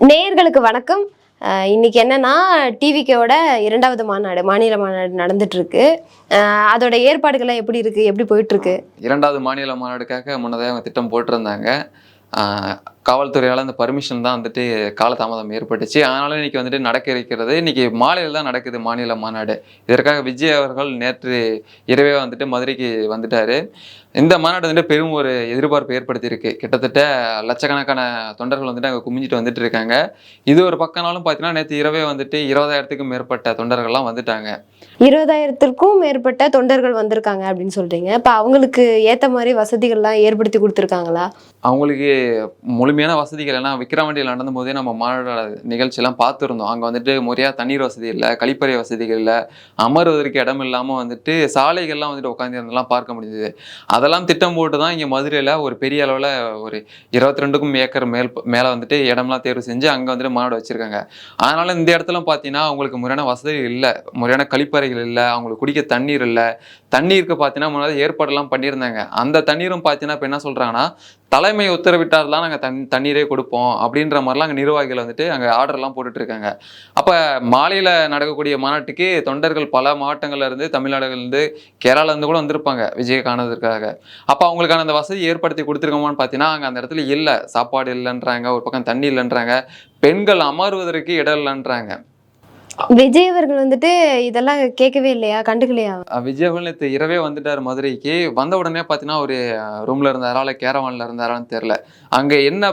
நேயர்களுக்கு வணக்கம். அஹ் இன்னைக்கு என்னன்னா டிவிகேவோட இரண்டாவது மாநாடு மாநில மாநாடு நடந்துட்டு இருக்கு அதோட ஏற்பாடுகள்லாம் எப்படி இருக்கு? எப்படி போயிட்டு இருக்கு இரண்டாவது மாநில மாநாடுக்காக முன்னதாக அவங்க திட்டம் போட்டிருந்தாங்க. ஆஹ் காவல்துறையால் அந்த பர்மிஷன் தான் வந்துட்டு காலதாமதம் ஏற்பட்டுச்சு. அதனால இன்னைக்கு வந்துட்டு நடக்க இருக்கிறது இன்னைக்கு மாலையில் தான் நடக்குது மாநில மாநாடு. இதற்காக விஜய் அவர்கள் நேற்று இரவே வந்துட்டு மதுரைக்கு வந்துட்டாரு. இந்த மாநாடு வந்துட்டு பெரும் ஒரு எதிர்பார்ப்பு ஏற்படுத்தியிருக்கு. கிட்டத்தட்ட லட்சக்கணக்கான தொண்டர்கள் வந்துட்டு அங்கே குமிஞ்சிட்டு வந்துட்டு இருக்காங்க. இது ஒரு பக்கம்னாலும் பார்த்தீங்கன்னா நேற்று இரவே வந்துட்டு இருபதாயிரத்துக்கும் மேற்பட்ட தொண்டர்கள்லாம் வந்துட்டாங்க. இருபதாயிரத்திற்கும் மேற்பட்ட தொண்டர்கள் வந்திருக்காங்க அப்படின்னு சொல்றீங்க. இப்ப அவங்களுக்கு ஏத்த மாதிரி வசதிகள்லாம் ஏற்படுத்தி கொடுத்துருக்காங்களா? அவங்களுக்கு முழுமையான வசதிகள் எல்லாம் விக்கிரவாண்டியில் நடந்த போதே நம்ம மாநாட நிகழ்ச்சியெல்லாம் பார்த்துருந்தோம். அங்கே வந்துட்டு முறையாக தண்ணீர் வசதி இல்லை கழிப்பறை வசதிகள் இல்லை அமர்வதற்கு இடம் இல்லாமல் வந்துட்டு சாலைகள்லாம் வந்துட்டு உட்காந்துருந்தெல்லாம் பார்க்க முடிஞ்சது. அதெல்லாம் திட்டம் போட்டு தான் இங்கே மதுரையில் ஒரு பெரிய அளவில் ஒரு இருபத்தி ரெண்டுக்கும் ஏக்கர் மேல் மேலே வந்துட்டு இடம்லாம் தேர்வு செஞ்சு அங்கே வந்துட்டு மாநாடு வச்சுருக்காங்க. அதனால் இந்த இடத்துல பார்த்தீங்கன்னா அவங்களுக்கு முறையான வசதிகள் இல்லை முறையான கழிப்பறைகள் இல்லை அவங்களுக்கு குடிக்க தண்ணீர் இல்லை. தண்ணீருக்கு பார்த்தீங்கன்னா முன்னாடி ஏற்பாடெல்லாம் பண்ணியிருந்தாங்க. அந்த தண்ணீரும் பார்த்தீங்கன்னா இப்போ என்ன சொல்கிறாங்கன்னா தலைமை உத்தரவிட்டால் தான் நாங்கள் தண் தண்ணீரே கொடுப்போம் அப்படின்ற மாதிரிலாம் அங்கே நிர்வாகிகள் வந்துட்டு அங்கே ஆர்டர்லாம் போட்டுட்ருக்காங்க. அப்போ மாலையில் நடக்கக்கூடிய மாநாட்டுக்கு தொண்டர்கள் பல மாவட்டங்கள்லேருந்து தமிழ்நாடுகள்லேருந்து கேரளாலேருந்து கூட வந்திருப்பாங்க விஜய் காணதற்காக அப்போ அவங்களுக்கான அந்த வசதி ஏற்படுத்தி கொடுத்துருக்கோமான்னு பார்த்தீங்கன்னா அங்கே அந்த இடத்துல இல்லை. சாப்பாடு இல்லைன்றாங்க ஒரு பக்கம் தண்ணி இல்லைன்றாங்க பெண்கள் அமர்வதற்கு இடம் இல்லைன்றாங்க. விஜய் அவர்கள் வந்துட்டு இதெல்லாம் கேட்கவே இல்லையா? கண்டுக்கலையா? விஜய் அவர்கள் நேற்று இரவே வந்துட்டார் மதுரைக்கு. வந்த உடனே பார்த்தீங்கன்னா ஒரு ரூம்ல இருந்தாரா? இல்லை கேரவான்ல இருந்தாரான்னு தெரில அங்கே என்ன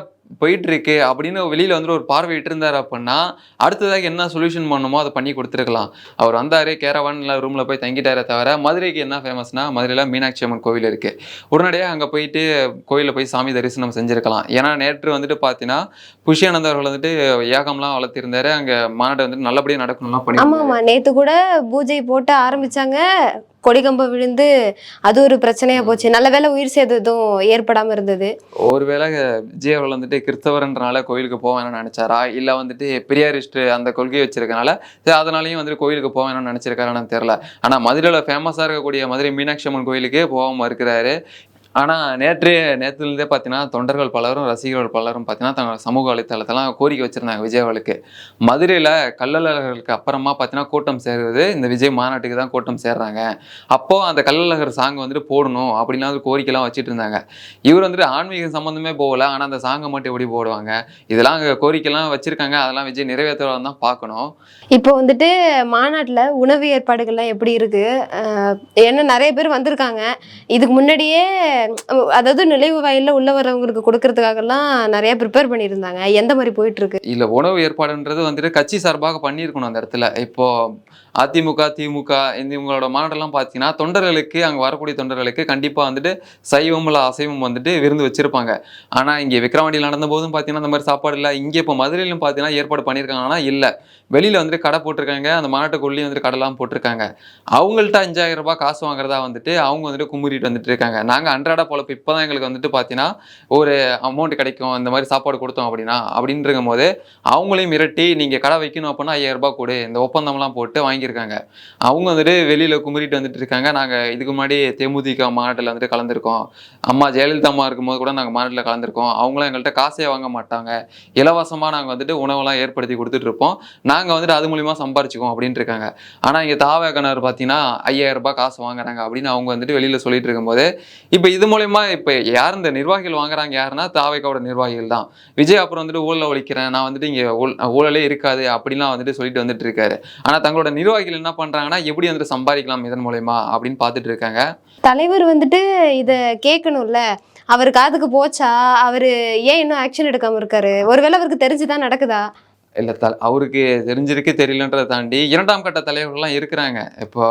போயிட்டு இருக்கு அப்படின்னு வெளியில வந்துட்டு ஒரு பார்வையிட்டு இருந்தார் அப்படின்னா அடுத்ததாக என்ன சொல்யூஷன் பண்ணுமோ அதை பண்ணி கொடுத்துருக்கலாம். அவர் வந்தாரு கேரவான்ல ரூம்ல போய் தங்கிட்டாரே தவிர மதுரைக்கு என்ன ஃபேமஸ்னா மதுரையில மீனாட்சி அம்மன் கோவில் இருக்கு. உடனடியாக அங்கே போயிட்டு கோயிலில் போய் சாமி தரிசனம் செஞ்சிருக்கலாம். ஏன்னா நேற்று வந்துட்டு பார்த்தீங்கன்னா புஷியானந்த அவர்கள் வந்துட்டு யாகம்லாம் வளர்த்திருந்தாரு. அங்கே மாநாடு வந்துட்டு நல்லபடியாக நடக்கணும்லாம் பண்ணி ஆமா ஆமா. நேத்து கூட பூஜை போட்டு ஆரம்பிச்சாங்க. கொடிகம்பம் விழுந்து அது ஒரு பிரச்சனையா போச்சு. நல்ல வேளை உயிர் சேதம் எதுவும் ஏற்படாம இருந்தது. ஒருவேளை விஜய் வந்துட்டு கிறிஸ்தவர்ன்றனால கோயிலுக்கு போக வேணும்னு நினைச்சாரா? இல்ல வந்துட்டு பெரியாரிஸ்ட் அந்த கொள்கை வச்சிருக்கனால சரி அதனாலயும் வந்துட்டு கோயிலுக்கு போக வேணும்னு நினைச்சிருக்காரான்னு தெரியல. ஆனா மதுரையில ஃபேமஸா இருக்கக்கூடிய மதுரை மீனாட்சி அம்மன் கோயிலுக்கே போகாம இருக்கிறாரு. ஆனால் நேற்று நேற்றுலேருந்தே பார்த்தீங்கன்னா தொண்டர்கள் பலரும் ரசிகர்கள் பலரும் பார்த்தீங்கன்னா தங்கள் சமூக வலைத்தளத்தெல்லாம் கோரிக்கை வச்சிருந்தாங்க விஜய் மதுரையில் மதுரையில கள்ளழகர்களுக்கு அப்புறமா பார்த்தீங்கன்னா கூட்டம் சேர்றது இந்த விஜய் மாநாட்டுக்கு தான் கூட்டம் சேர்றாங்க. அப்போது அந்த கள்ளழகர் சாங் வந்துட்டு போடணும் அப்படிலாம் வந்து கோரிக்கைலாம் வச்சுட்டு இருந்தாங்க. இவர் வந்துட்டு ஆன்மீக சம்மந்தமே போகல ஆனால் அந்த சாங்கை மட்டும் எப்படி போடுவாங்க? இதெல்லாம் அங்கே கோரிக்கைலாம் வச்சுருக்காங்க அதெல்லாம் விஜய் நிறைவேற்றுவாங்க தான் பார்க்கணும் இப்போ வந்துட்டு மாநாட்டில் உணவு ஏற்பாடுகள்லாம் எப்படி இருக்குது ஏன்னா நிறைய பேர் வந்திருக்காங்க. இதுக்கு முன்னாடியே அதாவது நுழைவு வாயில உள்ள வரவங்களுக்கு கொடுக்கறதுக்காகலாம் நிறைய ப்ரிப்பேர் பண்ணியிருந்தாங்க. எந்த மாதிரி போயிட்டு இருக்கு? இல்லை உணவு ஏற்பாடுன்றது வந்துட்டு கட்சி சார்பாக பண்ணியிருக்கணும் அந்த இடத்துல. இப்போ அதிமுக திமுக இந்த இவங்களோட மாநாடெல்லாம் பார்த்தீங்கன்னா தொண்டர்களுக்கு அங்கே வரக்கூடிய தொண்டர்களுக்கு கண்டிப்பாக வந்துட்டு சைவம் இல்லை அசைவம் வந்துட்டு விருந்து வச்சிருப்பாங்க. ஆனால் இங்கே விக்ரவாண்டியில் நடந்த போதும் பார்த்தீங்கன்னா அந்த மாதிரி சாப்பாடு இல்லை. இங்கே இப்போ மதுரையிலும் பார்த்தீங்கன்னா ஏற்பாடு பண்ணியிருக்காங்கன்னா இல்லை. வெளியில் வந்துட்டு கடை போட்டிருக்காங்க. அந்த மாநாட்டுக்குள்ளேயும் வந்துட்டு கடைலாம் போட்டிருக்காங்க. அவங்கள்ட்ட அஞ்சாயிரம் ரூபாய் காசு வாங்குறதா வந்துட்டு அவங்க வந்துட்டு குமுறிட்டு வந்துட்டு இருக்காங்க. நாங்கள் அன்றாட பொழப்பு இப்போ தான் எங்களுக்கு வந்துட்டு பார்த்தீங்கன்னா ஒரு அமௌண்ட் கிடைக்கும். இந்த மாதிரி சாப்பாடு கொடுத்தோம் அப்படின்னா அப்படின்றங்கும் போது அவங்களையும் மிரட்டி நீங்கள் கடை வைக்கணும் அப்படின்னா ஐயாயிரம் ரூபாய் கொடு. இந்த ஒப்பந்தம்லாம் போட்டு வாங்கி வாங்கியிருக்காங்க. அவங்க வந்துட்டு வெளியில் குமரிட்டு வந்துட்டு இருக்காங்க. நாங்கள் இதுக்கு முன்னாடி தேமுதிக மாநாட்டில் வந்துட்டு கலந்துருக்கோம். அம்மா ஜெயலலிதா அம்மா இருக்கும்போது கூட நாங்கள் மாநாட்டில் கலந்துருக்கோம். அவங்களாம் எங்கள்கிட்ட காசே வாங்க மாட்டாங்க. இலவசமாக நாங்கள் வந்துட்டு உணவெல்லாம் ஏற்படுத்தி கொடுத்துட்டு இருப்போம். நாங்கள் வந்துட்டு அது மூலியமாக சம்பாரிச்சிக்கோம் அப்படின்ட்டு இருக்காங்க. ஆனால் இங்கே தாவேகனர் பார்த்தீங்கன்னா ஐயாயிரம் ரூபாய் காசு வாங்குறாங்க அப்படின்னு அவங்க வந்துட்டு வெளியில் சொல்லிட்டு இருக்கும்போது இப்போ இது மூலயமா இப்போ யார் இந்த நிர்வாகிகள் வாங்குறாங்க யாருன்னா தாவேக்காவோட நிர்வாகிகள் தான். விஜய் அப்புறம் வந்துட்டு ஊழல ஒழிக்கிறேன். நான் வந்துட்டு இங்கே ஊழலே இருக்காது அப்படின்லாம் வந்துட்டு சொல்லிட்டு வந்துட்டு இருக்காரு. ஆனால் தங்களோட நிர்வாக நிர்வாகிகள் என்ன பண்ணுறாங்கன்னா எப்படி வந்துட்டு சம்பாதிக்கலாம் இதன் மூலயமா அப்படின்னு பார்த்துட்டு இருக்காங்க. தலைவர் வந்துட்டு இதை கேட்கணும்ல. அவர் காதுக்கு போச்சா? அவர் ஏன் இன்னும் ஆக்ஷன் எடுக்காம இருக்காரு? ஒருவேளை அவருக்கு தெரிஞ்சுதான் நடக்குதா? இல்லை த அவருக்கு தெரிஞ்சிருக்கு தெரியலன்றதை தாண்டி இரண்டாம் கட்ட தலைவர்கள்லாம் இருக்கிறாங்க. இப்போ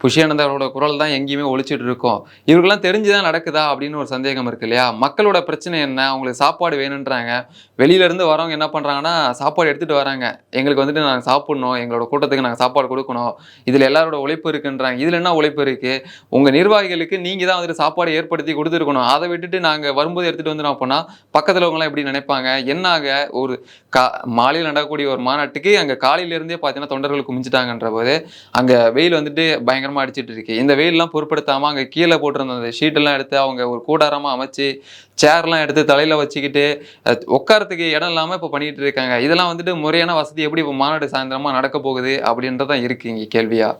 புஷியானந்தரோட குரல் தான் எங்கேயுமே ஒழிச்சிட்டு இருக்கோம். இவருக்கெல்லாம் தெரிஞ்சுதான் நடக்குதா அப்படின்னு ஒரு சந்தேகம் இருக்கு இல்லையா? மக்களோட பிரச்சனை என்ன? அவங்களுக்கு சாப்பாடு வேணுன்றாங்க. வெளியிலேருந்து வரவங்க என்ன பண்ணுறாங்கன்னா சாப்பாடு எடுத்துகிட்டு வராங்க. எங்களுக்கு வந்துட்டு நாங்கள் சாப்பிட்ணும். எங்களோட கூட்டத்துக்கு நாங்கள் சாப்பாடு கொடுக்கணும். இதில் எல்லாரோட உழைப்பு இருக்குன்றாங்க. இதில் என்ன உழைப்பு இருக்குது உங்கள் நிர்வாகிகளுக்கு நீங்கள் தான் வந்துட்டு சாப்பாடு ஏற்படுத்தி கொடுத்துருக்கணும். அதை விட்டுட்டு நாங்கள் வரும்போது எடுத்துகிட்டு வந்துடும் அப்படின்னா பக்கத்தில் இருக்கவங்களாம் எப்படி நினைப்பாங்க? என்னாக ஒரு கா மாலையில் நடக்கக்கூடிய ஒரு மாநாட்டுக்கு அங்கே காலையிலேருந்தே பார்த்தீங்கன்னா தொண்டர்கள் குமிஞ்சிட்டாங்கன்ற போது அங்கே வெயில் வந்துட்டு பயங்கர பயங்கரமாக அடிச்சிட்டு இருக்கு. இந்த வெயிலெலாம் பொருட்படுத்தாமல் அங்கே கீழே போட்டிருந்த அந்த ஷீட்டெல்லாம் எடுத்து அவங்க ஒரு கூடாரமாக அமைச்சு சேர்லாம் எடுத்து தலையில் வச்சுக்கிட்டு உட்காரத்துக்கு இடம் இல்லாமல் இப்போ பண்ணிகிட்டு இருக்காங்க. இதெல்லாம் வந்துட்டு முறையான வசதி எப்படி இப்போ மாநாடு சாயந்தரமாக நடக்க போகுது அப்படின்றதான் இருக்குது இங்கே கேள்வியா?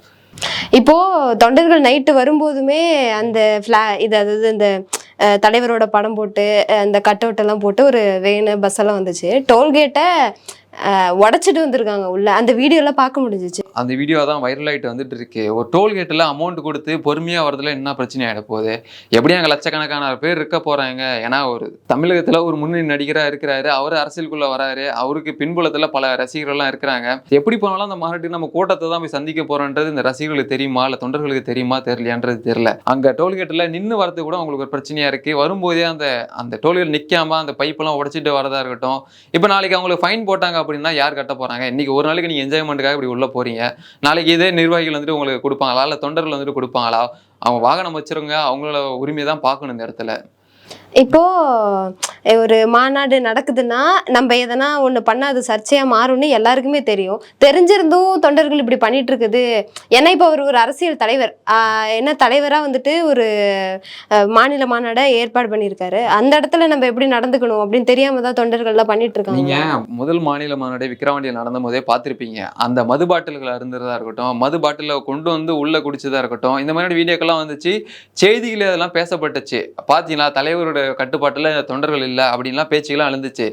இப்போ தொண்டர்கள் நைட்டு வரும்போதுமே அந்த ஃப்ளா இது அதாவது இந்த தலைவரோட படம் போட்டு அந்த கட் அவுட் எல்லாம் போட்டு ஒரு வேனு பஸ் எல்லாம் வந்துச்சு. டோல்கேட்டை உடச்சிட்டு வந்திருக்காங்க உள்ள. அந்த வீடியோ எல்லாம் பார்க்க முடிஞ்சிச்சு. அந்த வீடியோ தான் வைரல் ஆயிட்டு வந்துட்டு இருக்கு. ஒரு டோல்கேட்டில் அமௌண்ட் கொடுத்து பொறுமையா வரதுல என்ன பிரச்சனை ஆகிட போகுது? எப்படியும் அங்கே லட்சக்கணக்கான பேர் இருக்க போறாங்க. ஏன்னா ஒரு தமிழகத்துல ஒரு முன்னணி நடிகரா இருக்கிறாரு. அவர் அரசியலுக்குள்ள வராரு. அவருக்கு பின்புலத்துல பல ரசிகர்கள்லாம் இருக்கிறாங்க. எப்படி போனாலும் அந்த மாநாட்டுக்கு நம்ம கூட்டத்தை தான் போய் சந்திக்க போகிறோன்றது இந்த ரசிகர்களுக்கு தெரியுமா? இல்லை தொண்டர்களுக்கு தெரியுமா? தெரியலையான்றது தெரியல. அங்க டோல்கேட்டில் நின்று வரது கூட அவங்களுக்கு ஒரு பிரச்சனையா இருக்கு. வரும்போதே அந்த அந்த டோல்கேட் நிக்காம அந்த பைப்பெல்லாம் உடைச்சிட்டு வரதா இருக்கட்டும். இப்போ நாளைக்கு அவங்களுக்கு ஃபைன் போட்டாங்க அப்படின்னா யார் கட்ட போறாங்க? இன்னைக்கு ஒரு நாளைக்கு நீங்கள் என்ஜாய்மெண்ட்டுக்காக இப்படி உள்ள போறீங்க. நாளைக்கு இதே நிர்வாகிகள் வந்துட்டு உங்களுக்கு கொடுப்பாங்களா? இல்ல தொண்டர்கள் வந்துட்டு கொடுப்பாங்களா? அவங்க வாகனம் வச்சிருங்க அவங்களோட உரிமையை தான் பார்க்கணும் இந்த இடத்துல. இப்போ ஒரு மாநாடு நடக்குதுன்னா நம்ம எதனா ஒன்று பண்ணால் அது சர்ச்சையாக மாறும்னு எல்லாருக்குமே தெரியும். தெரிஞ்சிருந்தும் தொண்டர்கள் இப்படி பண்ணிட்டு இருக்குது ஏன்னா இப்போ அவர் ஒரு அரசியல் தலைவர் என்ன தலைவராக வந்துட்டு ஒரு மாநில மாநாடை ஏற்பாடு பண்ணியிருக்காரு. அந்த இடத்துல நம்ம எப்படி நடந்துக்கணும் அப்படின்னு தெரியாம தான் தொண்டர்கள்லாம் பண்ணிட்டு இருக்காங்க முதல் மாநில மாநாடு விக்கிரவாண்டியில் நடந்த போதே பார்த்துருப்பீங்க. அந்த மது பாட்டில்கள் அருந்துறதா இருக்கட்டும் மது பாட்டில கொண்டு வந்து உள்ள குடிச்சதா இருக்கட்டும் இந்த மாதிரி வீடியோக்கெல்லாம் வந்துச்சு. செய்திகள் அதெல்லாம் பேசப்பட்டுச்சு. பார்த்தீங்களா? தலைவரோட கட்டுப்பாட்டுல தொண்டர்கள் இல்லை அப்படின்லாம் பேச்சுக்கெல்லாம் எழுந்துச்சு.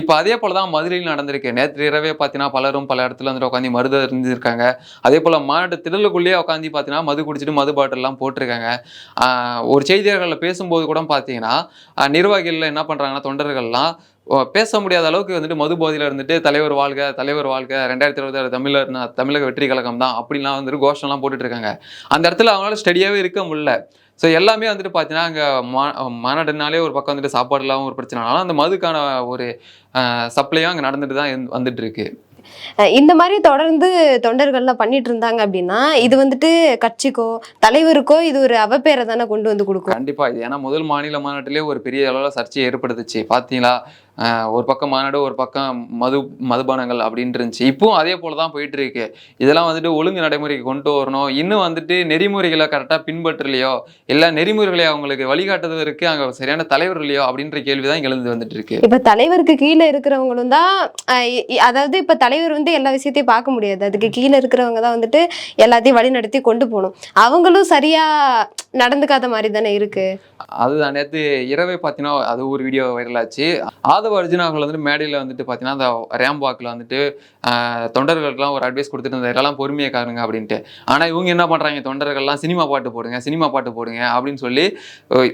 இப்போ அதே போல தான் மதுரையில் நடந்திருக்கு. நேற்று இரவே பார்த்தீங்கன்னா பலரும் பல இடத்துல வந்துட்டு உட்காந்து மருத இருந்திருக்காங்க அதே போல மாவட்ட திடலுக்குள்ளேயே உட்காந்து பார்த்தீங்கன்னா மது குடிச்சிட்டு மது பாட்டிலெலாம் போட்டிருக்காங்க. ஒரு செய்தியாளர்களில் பேசும்போது கூட பார்த்தீங்கன்னா நிர்வாகிகள் என்ன பண்றாங்கன்னா தொண்டர்கள்லாம் பேச முடியாத அளவுக்கு வந்துட்டு மது போதையில் இருந்துட்டு தலைவர் வாழ்க தலைவர் வாழ்க ரெண்டாயிரத்தி இருபத்தாறு தமிழர் தமிழக வெற்றி கழகம் தான் அப்படின்லாம் வந்துட்டு கோஷம்லாம் போட்டுட்டு இருக்காங்க. அந்த இடத்துல அவங்களால ஸ்டடியாவே இருக்க முடியல. ஸோ எல்லாமே வந்துட்டு பார்த்தீங்கன்னா அங்கே மா மாநாடுனாலே ஒரு பக்கம் வந்துட்டு சாப்பாடு இல்லாமல் ஒரு பிரச்சனைனாலும் அந்த மதுக்கான ஒரு சப்ளையும் அங்கே நடந்துட்டு தான் வந்துட்டு இருக்கு. இந்த மாதிரி தொடர்ந்து தொண்டர்கள்லாம் பண்ணிட்டு இருந்தாங்க அப்படின்னா இது வந்துட்டு கட்சிக்கோ தலைவருக்கோ இது ஒரு அவப்பேரை தானே கொண்டு வந்து கொடுக்கும். கண்டிப்பா. இது ஏன்னா முதல் மாநில மாநாட்டிலே ஒரு பெரிய அளவில் சர்ச்சையை ஏற்படுத்துச்சு. பார்த்தீங்களா ஒரு பக்கம் மாநாடு ஒரு பக்கம் மது மதுபானங்கள் அப்படின்ட்டு இருந்துச்சு இப்பவும் அதே போல தான் போயிட்டு இருக்கு இதெல்லாம் வந்துட்டு ஒழுங்கு நடைமுறைக்கு கொண்டு வரணும். இன்னும் வந்துட்டு நெறிமுறைகளை கரெக்டாக பின்பற்றலையோ இல்லை நெறிமுறைகளை அவங்களுக்கு வழிகாட்டுவதற்கு அங்கே சரியான தலைவர் இல்லையோ அப்படின்ற கேள்வி தான் எழுந்து வந்துட்டு இருக்கு இப்ப தலைவருக்கு கீழே இருக்கிறவங்களும் தான் அதாவது இப்ப தலைவர் வந்து எல்லா விஷயத்தையும் பார்க்க முடியாது. அதுக்கு கீழே இருக்கிறவங்க தான் வந்துட்டு எல்லாத்தையும் வழி நடத்தி கொண்டு போகணும். அவங்களும் சரியா நடந்துக்காத மாதிரி தானே இருக்கு? அதுதான் நேற்று இரவே பார்த்தீங்கன்னா அது ஒரு வீடியோ வைரல் ஆச்சு. ஆதவ அர்ஜுன் அவர்கள் வந்துட்டு மேடையில் வந்துட்டு பார்த்தீங்கன்னா அந்த ரேம்பாக்கில் வந்துட்டு தொண்டர்களுக்கெல்லாம் ஒரு அட்வைஸ் கொடுத்துட்டு இருந்தார் இதெல்லாம் பொறுமையை காருங்க அப்படின்ட்டு. ஆனால் இவங்க என்ன பண்ணுறாங்க தொண்டர்கள்லாம் சினிமா பாட்டு போடுங்க சினிமா பாட்டு போடுங்க அப்படின்னு சொல்லி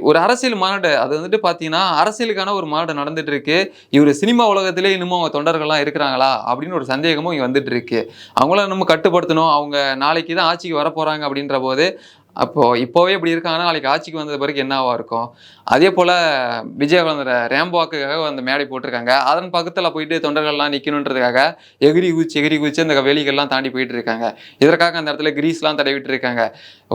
ஒரு அரசியல் மாநாடு. அது வந்துட்டு பார்த்தீங்கன்னா அரசியலுக்கான ஒரு மாநாடு நடந்துட்டு இருக்கு இவர் சினிமா உலகத்திலே இன்னமும் அவங்க தொண்டர்கள்லாம் இருக்கிறாங்களா? அப்படின்னு ஒரு சந்தேகமும் இங்கே வந்துட்டு இருக்கு அவங்கள நம்ம கட்டுப்படுத்தணும். அவங்க நாளைக்கு தான் ஆட்சிக்கு வர போகிறாங்க அப்படின்ற போது அப்போ இப்போவே இப்படி இருக்காங்கன்னா நாளைக்கு ஆட்சிக்கு வந்த பிறகு என்னவா இருக்கும்? அதே போல விஜய் வந்த ரேம்பாக்குக்காக அந்த மேடை போட்டிருக்காங்க. அதன் பக்கத்துல போயிட்டு தொண்டர்கள்லாம் நிக்கணுன்றதுக்காக எகிரி குச்சி எகிரி குச்சி அந்த வேலிகள்லாம் தாண்டி போயிட்டு இருக்காங்க. இதற்காக அந்த இடத்துல கிரீஸ்லாம் தடவிட்டு இருக்காங்க.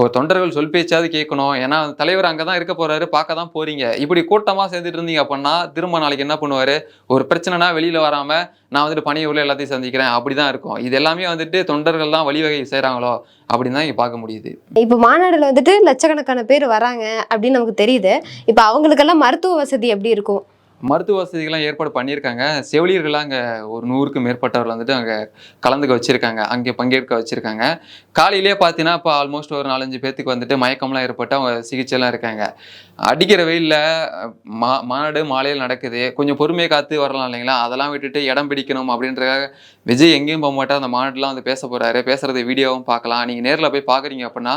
ஒரு தொண்டர்கள் சொல் பேச்சாவது கேட்கணும். ஏன்னா தலைவர் அங்கே தான் இருக்க போறாரு பார்க்க தான் போறீங்க. இப்படி கூட்டமா சேர்ந்துட்டு இருந்தீங்க அப்படின்னா திரும்ப நாளைக்கு என்ன பண்ணுவாரு? ஒரு பிரச்சனைனா வெளியில வராம நான் வந்துட்டு பணியூரில் எல்லாத்தையும் சந்திக்கிறேன். அப்படிதான் இருக்கும். இது எல்லாமே வந்துட்டு தொண்டர்கள் தான் வழிவகை செய்கிறாங்களோ அப்படின்னு தான் இங்கே பார்க்க முடியுது. இப்ப மாநாடுல வந்துட்டு லட்சக்கணக்கான பேர் வராங்க அப்படின்னு நமக்கு தெரியுது. இப்ப அவங்களுக்கெல்லாம் மருத்துவ வசதி எப்படி இருக்கும்? மருத்துவ வசதிகள்லாம் ஏற்பாடு பண்ணியிருக்காங்க. செவிலியர்கள்லாம் அங்கே ஒரு நூறுக்கும் மேற்பட்டவர்கள் வந்துட்டு அங்கே கலந்துக்க வச்சுருக்காங்க. அங்கே பங்கேற்க வச்சுருக்காங்க. காலையிலேயே பார்த்தீங்கன்னா இப்போ ஆல்மோஸ்ட் ஒரு நாலஞ்சு பேர்த்துக்கு வந்துட்டு மயக்கம்லாம் ஏற்பட்டு அவங்க சிகிச்சைலாம் இருக்காங்க. அடிக்கிற வெயிலில் மா மாநாடு மாலையில் நடக்குது. கொஞ்சம் பொறுமையை காத்து வரலாம் இல்லைங்களா? அதெல்லாம் விட்டுட்டு இடம் பிடிக்கணும் அப்படின்றதுக்காக விஜய் எங்கேயும் போக மாட்டா அந்த மாநாட்டுலாம் வந்து பேச போகிறாரு பேசுகிறத வீடியோவும் பார்க்கலாம். நீங்கள் நேரில் போய் பார்க்குறீங்க அப்படின்னா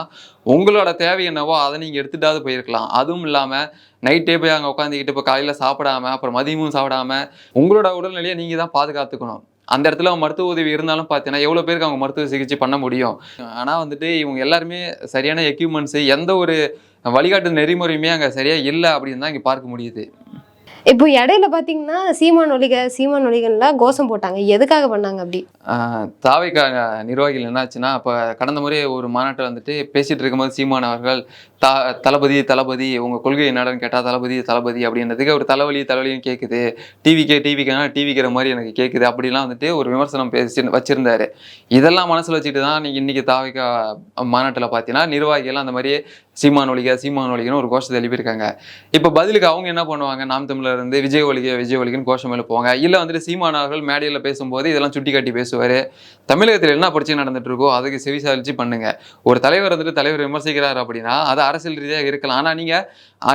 உங்களோட தேவை என்னவோ அதை நீங்கள் எடுத்துட்டாவது போயிருக்கலாம். அதுவும் இல்லாமல் நைட்டே போய் அங்கே உட்காந்துக்கிட்டு இப்போ காலையில் சாப்பிடாம அப்புறம் மதியமும் சாப்பிடாம உங்களோட உடல்நிலையை நீங்கள் தான் பாதுகாத்துக்கணும். அந்த இடத்துல மருத்துவ உதவி இருந்தாலும் பார்த்தீங்கன்னா எவ்வளோ பேருக்கு அவங்க மருத்துவ சிகிச்சை பண்ண முடியும்? ஆனால் வந்துட்டு இவங்க எல்லாருமே சரியான எக்யூப்மெண்ட்ஸு எந்த ஒரு வழிகாட்டு நெறிமுறையுமே அங்கே சரியாக இல்லை அப்படின்னு தான் இங்கே பார்க்க முடியுது. இப்போ இடையில பார்த்தீங்கன்னா சீமான் ஒலிக சீமான் ஒலிகன்லாம் கோஷம் போட்டாங்க. எதுக்காக பண்ணாங்க அப்படி? தாவைக்கா நிர்வாகிகள் என்னாச்சுன்னா அப்போ கடந்த முறை ஒரு மாநாட்டை வந்துட்டு பேசிட்டு இருக்கும்போது சீமான் அவர்கள் தா தளபதி தளபதி உங்கள் கொள்கை என்னடான்னு கேட்டால் தளபதி தளபதி அப்படின்றதுக்கு ஒரு தலைவலி தலைவலியும் கேட்குது டிவிக்கே டிவிக்கான டிவிக்கிற மாதிரி எனக்கு கேட்குது அப்படிலாம் வந்துட்டு ஒரு விமர்சனம் பேசி வச்சுருந்தாரு. இதெல்லாம் மனசில் வச்சுட்டு தான் நீங்கள் இன்றைக்கி தாவைக்கா மாநாட்டில் பார்த்தீங்கன்னா நிர்வாகிகள் அந்த மாதிரியே சீமான் ஒழிக சீமான் ஒழிகன்னு ஒரு கோஷத்தை எழுப்பியிருக்காங்க. இப்போ பதிலுக்கு அவங்க என்ன பண்ணுவாங்க? நாம் தமிழர் இருந்து விஜய் ஒழிக விஜய் ஒழிகன்னு கோஷம் எழுப்புவாங்க இல்லை வந்துட்டு சீமான் அவர்கள் மேடையில் பேசும்போது இதெல்லாம் சுட்டி காட்டி பேசுவார். தமிழகத்தில் என்ன பிரச்சனை நடந்துட்டு இருக்கோ அதுக்கு செவிசாரிச்சு பண்ணுங்க. ஒரு தலைவர் வந்துட்டு தலைவர் விமர்சிக்கிறார் அப்படின்னா அது அரசியல் ரீதியாக இருக்கலாம். ஆனால் நீங்கள்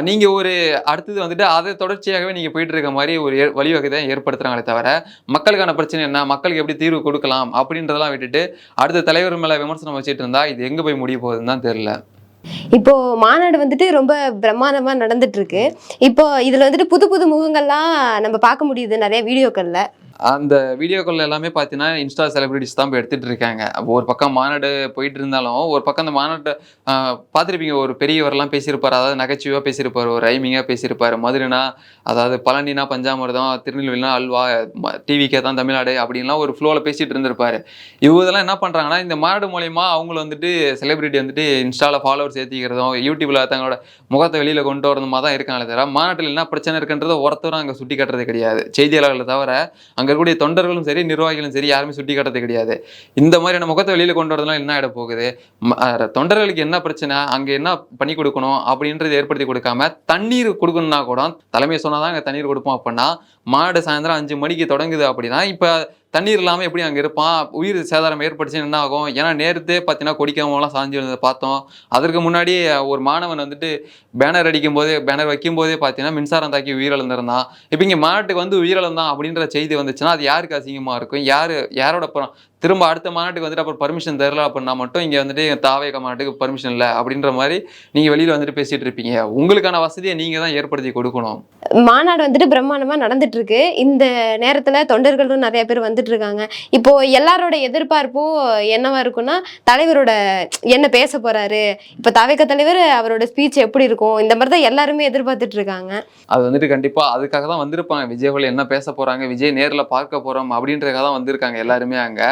நீங்கள் ஒரு அடுத்தது வந்துட்டு அதை தொடர்ச்சியாகவே நீங்கள் போயிட்டு இருக்க மாதிரி ஒரு ஏ- வழிவகை தான் ஏற்படுத்துறாங்களே தவிர மக்களுக்கான பிரச்சனை என்ன மக்களுக்கு எப்படி தீர்வு கொடுக்கலாம் அப்படின்றதெல்லாம் விட்டுட்டு அடுத்த தலைவர் மேலே விமர்சனம் வச்சுட்டு இருந்தால் இது எங்கே போய் முடிய போகுதுன்னு தான் தெரியல. இப்போ மாநாடு வந்துட்டு ரொம்ப பிரம்மாண்டமா நடந்துட்டு இருக்கு. இப்போ இதுல வந்துட்டு புது புது முகங்கள்லாம் நம்ம பார்க்க முடியுது நிறைய வீடியோக்கள்ல. அந்த வீடியோக்கள் எல்லாமே பார்த்தீங்கன்னா இன்ஸ்டா செலிபிரிட்டிஸ் தான் இப்போ எடுத்துகிட்டு இருக்காங்க. அப்போ ஒரு பக்கம் மாநாடு போயிட்டு இருந்தாலும் ஒரு பக்கம் அந்த மாநாட்டை பார்த்துருப்பீங்க பார்த்திருப்பீங்க ஒரு பெரியவரெல்லாம் பேசியிருப்பார் அதாவது நகைச்சுவையாக பேசியிருப்பார் ஒரு ரைமிங்காக பேசியிருப்பார் மதுரைனா அதாவது பழனினா பஞ்சாமிர்தம் திருநெல்வேலினா அல்வா டிவிக்கே தான் தமிழ்நாடு அப்படின்லாம் ஒரு ஃப்ளோவில் பேசிட்டு இருந்திருப்பாரு. இவங்கெல்லாம் என்ன பண்ணுறாங்கன்னா இந்த மாநாடு மூலயமா அவங்கள வந்துட்டு செலிபிரிட்டி வந்துட்டு இன்ஸ்டாவில் ஃபாலோவர் சேர்த்திக்கிறதும் யூடியூப்பில் தங்களோட முகத்தை வெளியில் கொண்டு வரதுமா தான் இருக்காங்களே தவிர மாநாட்டில் என்ன பிரச்சனை இருக்குன்றதை ஒருத்தரும் அங்கே சுட்டி காட்டுறது கிடையாது. செய்தியாளர்களை தவிர அங்கே இருக்கக்கூடிய தொண்டர்களும் சரி நிர்வாகிகளும் சரி யாருமே சுட்டி காட்டது கிடையாது. இந்த மாதிரியான முகத்தை வெளியில் கொண்டு வரதுலாம் என்ன ஆகிட போகுது? தொண்டர்களுக்கு என்ன பிரச்சனை? அங்கே என்ன பண்ணி கொடுக்கணும்? அப்படின்றது ஏற்படுத்தி கொடுக்காம தண்ணீர் கொடுக்கணும்னா கூட தலைமை சொன்னால் தான் அங்கே தண்ணீர் கொடுப்போம் அப்படின்னா மாடு சாயந்தரம் அஞ்சு மணிக்கு தொடங்குது அப்படின்னா இப்போ தண்ணீர் இல்லாமல் எப்படி அங்கே இருப்பான்? உயிர் சேதாரம் ஏற்பட்டுச்சு என்ன ஆகும்? ஏன்னா நேரத்தே பார்த்தீங்கன்னா கொடிக்காமலாம் சாஞ்சி இருந்ததை பார்த்தோம். அதற்கு முன்னாடி ஒரு மாணவன் வந்துட்டு பேனர் அடிக்கும் போதே பேனர் வைக்கும் போதே பார்த்தீங்கன்னா மின்சாரம் தாக்கி உயிரிழந்திருந்தான். இப்போ இங்கே மாநாட்டுக்கு வந்து உயிரிழந்தான் அப்படின்ற செய்தி வந்துச்சுன்னா அது யாருக்கு அசிங்கமாக இருக்கும்? யார் யாரோட அப்புறம் திரும்ப அடுத்த மாநாட்டுக்கு வந்துட்டு அப்புறம் பர்மிஷன் தரல அப்படின்னா மட்டும் இங்கே வந்துட்டு தாவேக மாநாட்டுக்கு பர்மிஷன் இல்லை அப்படின்ற மாதிரி நீங்கள் வெளியில் வந்துட்டு பேசிட்டு இருப்பீங்க. உங்களுக்கான வசதியை நீங்கள் தான் ஏற்படுத்தி கொடுக்கணும். மாநாடு வந்துட்டு பிரம்மாண்டமா நடந்துட்டு இருக்கு. இந்த நேரத்துல தொண்டர்களும் நிறைய பேர் வந்துட்டு இருக்காங்க. இப்போ எல்லாரோட எதிர்பார்ப்பும் என்னவா இருக்கும்னா தலைவரோட என்ன பேச போறாரு? இப்போ தவைக்க தலைவர் அவரோட ஸ்பீச் எப்படி இருக்கும்? இந்த மாதிரி தான் எல்லாருமே எதிர்பார்த்துட்டு இருக்காங்க. அது வந்துட்டு கண்டிப்பாக அதுக்காக தான் வந்திருப்பாங்க. விஜய் என்ன பேச போகிறாங்க விஜய் நேரில் பார்க்க போகிறோம் அப்படின்றதுக்காக தான் வந்திருக்காங்க எல்லாருமே அங்கே.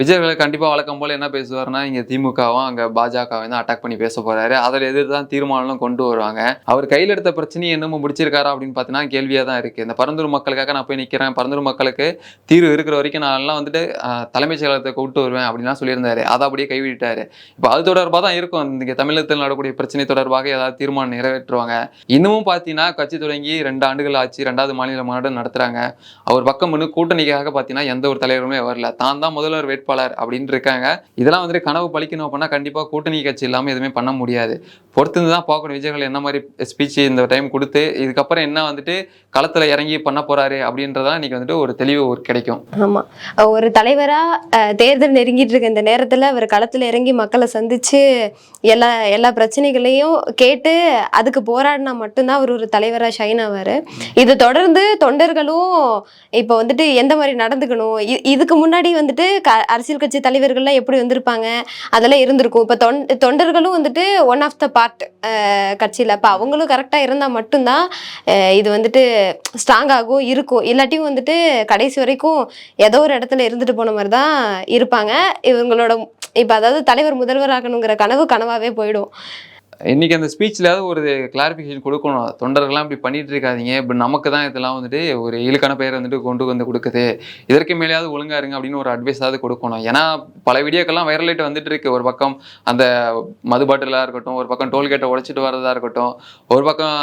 விஜயர்களை கண்டிப்பாக வழக்கம் போல் என்ன பேசுவார்னா இங்கே திமுகவும் அங்கே பாஜகவை தான் அட்டாக் பண்ணி பேச போகிறாரு அதில் எதிர்த்து தான் தீர்மானம் கொண்டு வருவாங்க. அவர் கையில் எடுத்த பிரச்சனையை என்னமோ முடிச்சிருக்காரா அப்படின்னு பார்த்தீங்கன்னா கேள்வியாக தான் இருக்குது இந்த பரந்தூர் மக்களுக்காக நான் போய் நிற்கிறேன் பரந்தூர் மக்களுக்கு தீர்வு இருக்கிற வரைக்கும் நான் எல்லாம் வந்துட்டு தலைமைச் செயலகத்தை கூப்பிட்டு வருவேன் அப்படின்லாம் சொல்லியிருந்தாரு. அதை அப்படியே கைவிட்டாரு இப்போ அது தொடர்பாக தான் இருக்கும். இங்கே தமிழகத்தில் நடக்கூடிய பிரச்சனை தொடர்பாக ஏதாவது தீர்மானம் நிறைவேற்றுவாங்க. இன்னமும் பார்த்தீங்கன்னா கட்சி தொடங்கி ரெண்டு ஆண்டுகள் ஆச்சு. ரெண்டாவது மாநில மாநாடு நடத்துகிறாங்க அவர் பக்கம் இன்னும் கூட்டணிக்காக பார்த்தீங்கன்னா எந்த ஒரு தலைவருமே வரல. தான் தான் முதல்வர் வேட்பாளர் அப்படின்னு இருக்காங்க இதெல்லாம் வந்துட்டு கனவு பழிக்கணும் அப்படின்னா கண்டிப்பாக கூட்டணி கட்சி இல்லாமல் எதுவுமே பண்ண முடியாது. பொறுத்து தான் பார்க்கணும். விஜயகள் என்ன மாதிரி ஸ்பீச் இந்த டைம் கொடுத்து இதுக்கப்புறம் என்ன வந்துட்டு களத்தில் இறங்கி பண்ண போறாரு அப்படின்றதான் இன்னைக்கு வந்துட்டு ஒரு தெளிவு ஒரு கிடைக்கும். ஆமாம் ஒரு தலைவராக தேர்தல் நெருங்கிட்டு இருக்க இந்த நேரத்தில் அவர் களத்தில் இறங்கி மக்களை சந்திச்சு எல்லா எல்லா பிரச்சனைகளையும் கேட்டு அதுக்கு போராடினா மட்டும்தான் அவர் ஒரு தலைவராக ஷைன் ஆவார். இது தொடர்ந்து தொண்டர்களும் இப்போ வந்துட்டு எந்த மாதிரி நடந்துக்கணும்? இதுக்கு முன்னாடி வந்துட்டு க அரசியல் கட்சி தலைவர்கள்லாம் எப்படி வந்திருப்பாங்க? அதெல்லாம் இருந்திருக்கும். இப்போ தொண் தொண்டர்களும் வந்துட்டு ஒன் ஆஃப் த பார்ட் கட்சியில். அப்போ அவங்களும் கரெக்டாக இருந்தால் மட்டும்தான் இது வந்துட்டு ஸ்ட்ராங் ஆகும் இருக்கும். இல்லாட்டியும் வந்துட்டு கடைசி வரைக்கும் ஏதோ ஒரு இடத்துல இருந்துட்டு போன மாதிரி தான் இருப்பாங்க. இவங்களோட இப்போ அதாவது தலைவர் முதல்வர் ஆகணுங்கிற கனவு கனவாகவே போயிடும். இன்றைக்கி அந்த ஸ்பீச்சில் ஒரு கிளாரிஃபிகேஷன் கொடுக்கணும். தொண்டர்கள்லாம் இப்படி பண்ணிட்டு இருக்காதீங்க. இப்படி நமக்கு தான் இதெல்லாம் வந்துட்டு ஒரு இழுக்கான பெயர் வந்துட்டு கொண்டு வந்து கொடுக்குது. இதற்கு மேலேயாவது ஒழுங்கா இருங்க அப்படின்னு ஒரு அட்வைஸாவது கொடுக்கணும். ஏன்னா பல வீடியோக்கெல்லாம் வைரல் ஆயிட்டு வந்துட்டு இருக்கு. ஒரு பக்கம் அந்த மது பாட்டிலாக இருக்கட்டும் ஒரு பக்கம் டோல்கேட்டை உடைச்சிட்டு வரதாக இருக்கட்டும் ஒரு பக்கம்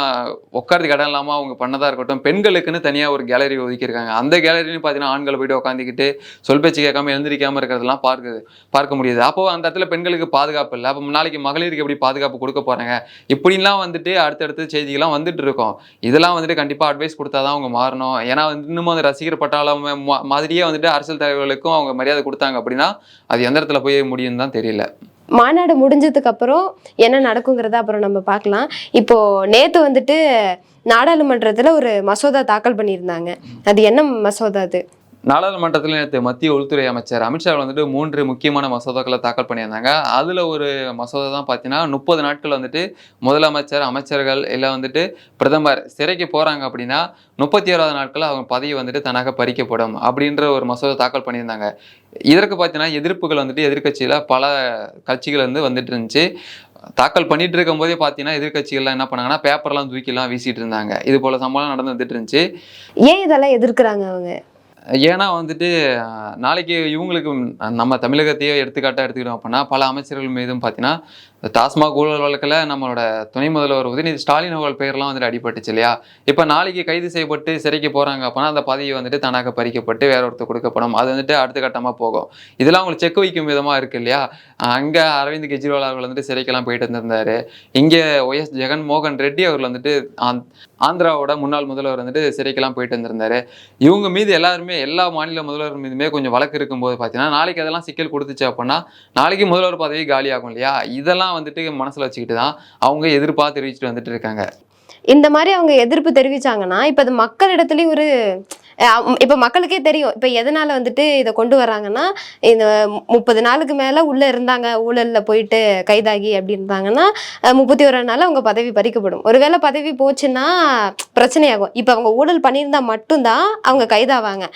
உட்காரதுக்கு இடம் இல்லாமல் அவங்க பண்ணதாக இருக்கட்டும் பெண்களுக்குன்னு தனியாக ஒரு கேலரி ஒதுக்கியிருக்காங்க அந்த கேலரின்னு பார்த்தீங்கன்னா ஆண்களை போயிட்டு உட்காந்துக்கிட்டு சொல் பேச்சு கேட்காம எழுந்திரிக்காமல் இருக்கிறதெல்லாம் பார்க்குது பார்க்க முடியுது. அப்போ அந்த இடத்துல பெண்களுக்கு பாதுகாப்பு இல்லை. அப்போ நாளைக்கு மகளிருக்கு எப்படி பாதுகாப்பு கொடுக்க போறாங்க. இப்படிலாம் வந்துட்டு அடுத்தடுத்த செய்திகள்லாம் வந்துட்டு இருக்கும். இதெல்லாம் வந்துட்டு கண்டிப்பாக அட்வைஸ் கொடுத்தா தான் அவங்க மாறணும். ஏன்னா வந்து இன்னமும் அந்த ரசிகர் பட்டாளம் மா- மாதிரியே வந்துட்டு அரசியல் தலைவர்களுக்கும் அவங்க மரியாதை கொடுத்தாங்க அப்படின்னா அது எந்த இடத்துல போய் முடியும்னு தான் தெரியல. மாநாடு முடிஞ்சதுக்கு அப்புறம் என்ன நடக்குங்கிறத அப்புறம் நம்ம பார்க்கலாம். இப்போ நேத்து வந்துட்டு நாடாளுமன்றத்துல ஒரு மசோதா தாக்கல் பண்ணியிருந்தாங்க. அது என்ன மசோதா அது? நாடாளுமன்றத்தில் நேற்று மத்திய உள்துறை அமைச்சர் அமித்ஷா வந்துட்டு மூன்று முக்கியமான மசோதாக்களை தாக்கல் பண்ணியிருந்தாங்க. அதில் ஒரு மசோதா தான் பார்த்தீங்கன்னா முப்பது நாட்கள் வந்துட்டு முதலமைச்சர் அமைச்சர்கள் இல்லை வந்துட்டு பிரதமர் சிறைக்கு போகிறாங்க அப்படின்னா முப்பத்தி ஓராவது நாட்கள் அவங்க பதவி வந்துட்டு தனக்கு பறிக்கப்படும் அப்படின்ற ஒரு மசோதா தாக்கல் பண்ணியிருந்தாங்க. இதற்கு பார்த்தீங்கன்னா எதிர்ப்புகள் வந்துட்டு எதிர்க்கட்சியில் பல கட்சிகள் வந்து வந்துட்டு இருந்துச்சு. தாக்கல் பண்ணிட்டு இருக்கும் போதே பார்த்தீங்கன்னா எதிர்க்கட்சிகள்லாம் என்ன பண்ணாங்கன்னா பேப்பர்லாம் தூக்கிலாம் வீசிட்டு இருந்தாங்க. இது போல சம்பளம் நடந்து வந்துட்டு இருந்துச்சு. ஏன் இதெல்லாம் எதிர்க்கிறாங்க அவங்க? ஏன்னா வந்துட்டு நாளைக்கு இவங்களுக்கு நம்ம தமிழகத்தையே எடுத்துக்காட்டாக எடுத்துக்கிட்டோம் அப்படின்னா பல அமைச்சர்கள் மீதும் பார்த்தீங்கன்னா டாஸ்மாக் ஊழல் வழக்கில் நம்மளோட துணை முதல்வர் உதயநிதி ஸ்டாலின் அவர்கள் பெயர்லாம் வந்துட்டு அடிபட்டுச்சு இல்லையா? இப்போ நாளைக்கு கைது செய்யப்பட்டு சிறைக்கு போகிறாங்க அப்படின்னா அந்த பதவி வந்துட்டு தனக்கு பறிக்கப்பட்டு வேற ஒருத்தர் கொடுக்கப்படும். அது வந்துட்டு அடுத்த கட்டமாக போகும். இதெல்லாம் அவங்களுக்கு செக் வைக்கும் விதமாக இருக்கு இல்லையா? அங்கே அரவிந்த் கெஜ்ரிவால் அவர்கள் வந்துட்டு சிறைக்கெல்லாம் போயிட்டு வந்திருந்தாரு. இங்கே ஒய்எஸ் ஜெகன் மோகன் ரெட்டி அவர் வந்துட்டு ஆந்- ஆந்திராவோட முன்னாள் முதல்வர் வந்துட்டு சிறைக்கெல்லாம் போயிட்டு வந்திருந்தாரு. இவங்க மீது எல்லாருமே எல்லா மாநில முதல்வர் மீதுமே கொஞ்சம் வழக்கு இருக்கும்போது பார்த்தீங்கன்னா நாளைக்கு அதெல்லாம் சிக்கல் கொடுத்துச்சு அப்படின்னா நாளைக்கு முதல்வர் பதவி காலியாகும் இல்லையா? இதெல்லாம் வந்துட்டு மனசுல வச்சுக்கிட்டு தான் அவங்க எதிர்ப்பா தெரிவிச்சுட்டு வந்துட்டு இருக்காங்க. இந்த மாதிரி அவங்க எதிர்ப்பு தெரிவிச்சாங்கன்னா இப்போ அது மக்களிடத்துலயும் ஒரு இப்போ மக்களுக்கே தெரியும். இப்போ எதனால் வந்துட்டு இதை கொண்டு வராங்கன்னா இந்த முப்பது நாளுக்கு மேலே உள்ளே இருந்தாங்க ஊழலில் போயிட்டு கைதாகி அப்படி இருந்தாங்கன்னா முப்பத்தி ஒரு நாள் அவங்க பதவி பறிக்கப்படும். ஒருவேளை பதவி போச்சுன்னா பிரச்சனையாகும். இப்போ அவங்க ஊழல் பண்ணியிருந்தா மட்டும்தான் அவங்க கைதாவாங்க.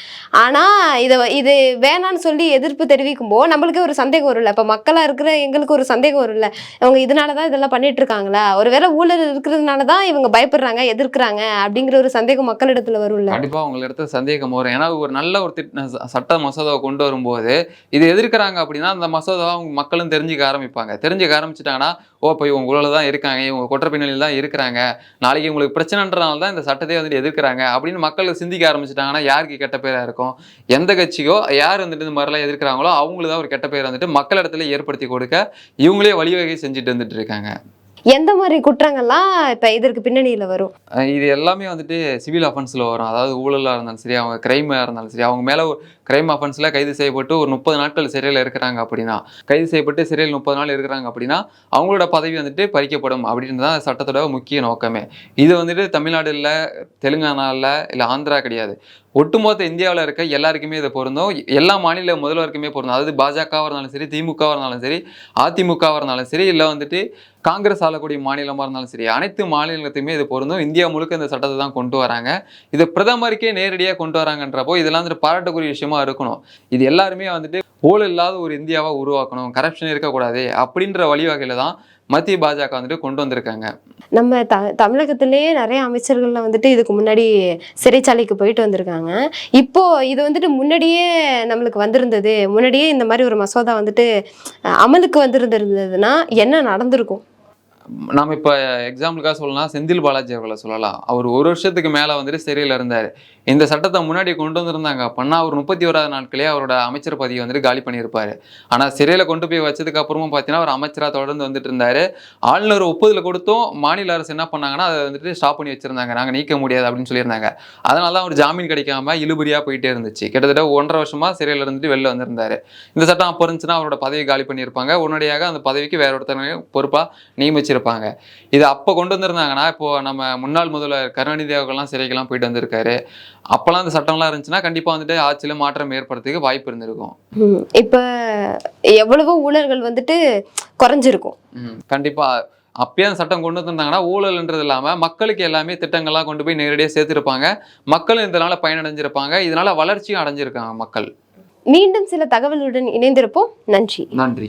ஆனால் இதை இது வேணான்னு சொல்லி எதிர்ப்பு தெரிவிக்கும் போது நம்மளுக்கே ஒரு சந்தேகம் வரும்ல. இப்போ மக்களாக இருக்கிற எங்களுக்கு ஒரு சந்தேகம் வரும்ல. அவங்க இதனால தான் இதெல்லாம் பண்ணிட்டு இருக்காங்களா? ஒருவேளை ஊழல் இருக்கிறதுனால தான் இவங்க பயப்படுறாங்க எதிர்க்கிறாங்க அப்படிங்கிற ஒரு சந்தேகம் மக்களிடத்துல வரும்ல. கண்டிப்பாக உங்க சந்தேகம் வரும். ஏன்னா ஒரு நல்ல ஒரு திட்ட சட்ட மசோதாவை கொண்டு வரும்போது இது எதிர்க்கிறாங்க அப்படின்னா அந்த மசோதாவை அவங்க மக்களும் தெரிஞ்சுக்க ஆரம்பிப்பாங்க. தெரிஞ்சுக்க ஆரம்பிச்சிட்டாங்கன்னா ஓ இப்போ இவங்க உள்ள தான் இருக்காங்க இவங்க குற்ற பின்னணியில் தான் இருக்கிறாங்க. நாளைக்கு உங்களுக்கு பிரச்சனைன்றனால தான் இந்த சட்டத்தை வந்துட்டு எதிர்க்கிறாங்க அப்படின்னு மக்கள் சிந்திக்க ஆரம்பிச்சிட்டாங்கன்னா யாருக்கு கெட்ட பேராக இருக்கும்? எந்த கட்சியோ யார் வந்துட்டு இந்த மாதிரிலாம் எதிர்க்கிறாங்களோ அவங்களுக்கு தான் ஒரு கெட்ட பேர் வந்துட்டு மக்கள் இடத்துல ஏற்படுத்தி கொடுக்க இவங்களே வழிவகை செஞ்சுட்டு வந்துட்டு இருக்காங்க. எந்த மாதிரி குற்றங்கள்லாம் இப்போ இதற்கு பின்னணியில் வரும்? இது எல்லாமே வந்துட்டு சிவில் அஃபென்ஸில் வரும். அதாவது ஊழலாக இருந்தாலும் சரி அவங்க கிரைமாக இருந்தாலும் சரி அவங்க மேலே ஒரு கிரைம் அஃபென்ஸில் கைது செய்யப்பட்டு ஒரு முப்பது நாட்கள் சிறையில் இருக்கிறாங்க அப்படின்னா கைது செய்யப்பட்டு சிறையில் முப்பது நாள் இருக்கிறாங்க அப்படின்னா அவங்களோட பதவி வந்துட்டு பறிக்கப்படும் அப்படின்னு தான் சட்டத்தோட முக்கிய நோக்கமே. இது வந்துட்டு தமிழ்நாடு இல்லை தெலுங்கானாவில் இல்லை ஆந்திரா கிடையாது. ஒட்டுமொத்த இந்தியாவில் இருக்க எல்லாருக்குமே இது பொருந்தும். எல்லா மாநில முதல்வருக்குமே பொருந்தும். அதாவது பாஜகவாக இருந்தாலும் சரி திமுகவாக இருந்தாலும் சரி அதிமுகவாக இருந்தாலும் சரி இல்லை வந்துட்டு காங்கிரஸ் ஆளக்கூடிய மாநிலமாக இருந்தாலும் சரி அனைத்து மாநிலத்துக்குமே இது பொருந்தும். இந்தியா முழுக்க இந்த சட்டத்தை தான் கொண்டு வராங்க. இது பிரதமருக்கே நேரடியாக கொண்டு வராங்கன்றப்போ இதெல்லாம் வந்துட்டு பாராட்டக்கூடிய விஷயமா இருக்கணும். இது எல்லாருமே வந்துட்டு ஊழல் இல்லாத ஒரு இந்தியாவை உருவாக்கணும். கரப்ஷன் இருக்கக்கூடாது அப்படின்ற வழிவகையில தான் மத்திய பாஜக வந்துட்டு கொண்டு வந்திருக்காங்க. நம்ம த தமிழகத்திலேயே நிறைய அமைச்சர்கள்லாம் வந்துட்டு இதுக்கு முன்னாடி சிறைச்சாலைக்கு போயிட்டு வந்திருக்காங்க. இப்போ இது வந்துட்டு முன்னாடியே நம்மளுக்கு வந்திருந்தது. முன்னாடியே இந்த மாதிரி ஒரு மசோதா வந்துட்டு அமலுக்கு வந்திருந்திருந்ததுன்னா என்ன நடந்திருக்கும்? நம்ம இப்போ எக்ஸாம்பிளுக்காக சொல்லலாம் செந்தில் பாலாஜி அவர்களை சொல்லலாம். அவர் ஒரு வருஷத்துக்கு மேலே வந்துட்டு சிறையில் இருந்தார். இந்த சட்டத்தை முன்னாடி கொண்டு வந்திருந்தாங்க. அப்படின்னா அவர் முப்பத்தி ஓராவது நாட்களே அவரோட அமைச்சர் பதவியை வந்துட்டு காலி பண்ணியிருப்பாரு. ஆனால் சிறையில் கொண்டு போய் வச்சதுக்கு அப்புறமும் பார்த்தீங்கன்னா அவர் அமைச்சராக தொடர்ந்து வந்துட்டு இருந்தார். ஆளுநர் ஒப்புதல் கொடுத்தும் மாநில அரசு என்ன பண்ணாங்கன்னா அதை வந்துட்டு ஸ்டாப் பண்ணி வச்சிருந்தாங்க. நாங்கள் நீக்க முடியாது அப்படின்னு சொல்லியிருந்தாங்க. அதனால தான் அவர் ஜாமீன் கிடைக்காம இழுபறியாக போயிட்டே இருந்துச்சு. கிட்டத்தட்ட ஒன்றரை வருஷமா சிறையில் இருந்துட்டு வெளில வந்திருந்தாரு. இந்த சட்டம் அப்போ இருந்துச்சுன்னா அவரோட பதவி காலி பண்ணியிருப்பாங்க. உடனடியாக அந்த பதவிக்கு வேற ஒருத்தனையும் பொறுப்பாக நியமிச்சிருப்பாங்க. இது அப்போ கொண்டு வந்திருந்தாங்கன்னா இப்போ நம்ம முன்னாள் முதல்வர் கருணாநிதி அவர்கள்லாம் சிறைக்கெல்லாம் போயிட்டு வந்திருக்காரு. அப்போல்லாம் அந்த சட்டம்லாம் இருந்துச்சுன்னா கண்டிப்பாக வந்துட்டு ஆட்சியில் மாற்றம் ஏற்படுறதுக்கு வாய்ப்பு இருந்திருக்கும். இப்ப எவ்வளவோ ஊழல்கள் வந்துட்டு குறைஞ்சிருக்கும். ம், கண்டிப்பா. அப்பயே அந்த சட்டம் கொண்டு வந்திருந்தாங்கன்னா ஊழல்ன்றது இல்லாம மக்களுக்கு எல்லாமே திட்டங்கள்லாம் கொண்டு போய் நேரடியாக சேர்த்திருப்பாங்க. மக்களும் இதனால பயனடைஞ்சிருப்பாங்க. இதனால வளர்ச்சியும் அடைஞ்சிருக்காங்க மக்கள். மீண்டும் சில தகவலுடன் இணைந்திருப்போம். நன்றி. நன்றி.